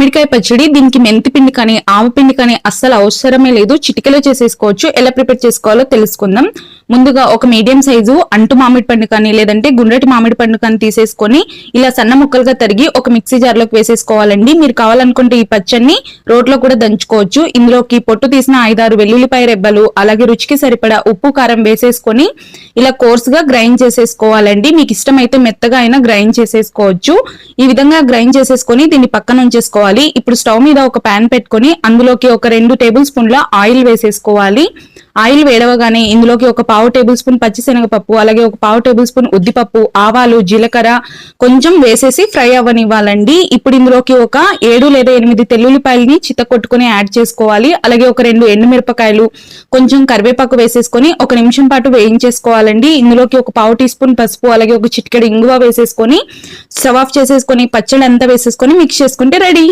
మామిడికాయ పచ్చడి దీనికి మెంతి పిండి కానీ ఆవ పిండి కానీ అస్సలు అవసరమే లేదు. చిటికలో చేసేసుకోవచ్చు. ఎలా ప్రిపేర్ చేసుకోవాలో తెలుసుకుందాం. ముందుగా ఒక మీడియం సైజు అంటు మామిడి పండు కానీ లేదంటే గుండ్రటి మామిడి పండు కానీ తీసేసుకొని ఇలా సన్న ముక్కలుగా తరిగి ఒక మిక్సీ జార్లోకి వేసేసుకోవాలండి. మీరు కావాలనుకుంటే ఈ పచ్చడిని రోట్లో కూడా దంచుకోవచ్చు. ఇందులోకి పొట్టు తీసిన ఐదారు వెల్లుల్లిపాయ రెబ్బలు అలాగే రుచికి సరిపడా ఉప్పు కారం వేసేసుకొని ఇలా కోర్స్గా గ్రైండ్ చేసేసుకోవాలండి. మీకు ఇష్టమైతే మెత్తగా అయినా గ్రైండ్ చేసేసుకోవచ్చు. ఈ విధంగా గ్రైండ్ చేసేసుకొని దీన్ని పక్కన ఉంచేసుకోవాలి. ఇప్పుడు స్టవ్ మీద ఒక పాన్ పెట్టుకొని అందులోకి ఒక రెండు టేబుల్ స్పూన్ల ఆయిల్ వేసేసుకోవాలి. ఆయిల్ వేడవగానే ఇందులోకి ఒక పావు టేబుల్ స్పూన్ పచ్చిశనగపప్పు అలాగే ఒక పావు టేబుల్ స్పూన్ ఉద్దిపప్పు ఆవాలు జీలకర్ర కొంచెం వేసేసి ఫ్రై అవ్వనివ్వాలండి. ఇప్పుడు ఇందులోకి ఒక ఏడు లేదా ఎనిమిది తెల్లుల్లిపాయలని చిత్తకొట్టుకుని యాడ్ చేసుకోవాలి. అలాగే ఒక రెండు ఎండుమిరపకాయలు కొంచెం కరివేపాకు వేసేసుకొని ఒక నిమిషం పాటు వేయించేసుకోవాలండి. ఇందులోకి ఒక పావు టీ స్పూన్ పసుపు అలాగే ఒక చిటికెడు ఇంగువ వేసేసుకొని స్టవ్ ఆఫ్ చేసేసుకొని పచ్చడి అంతా వేసేసుకొని మిక్స్ చేసుకుంటే రెడీ.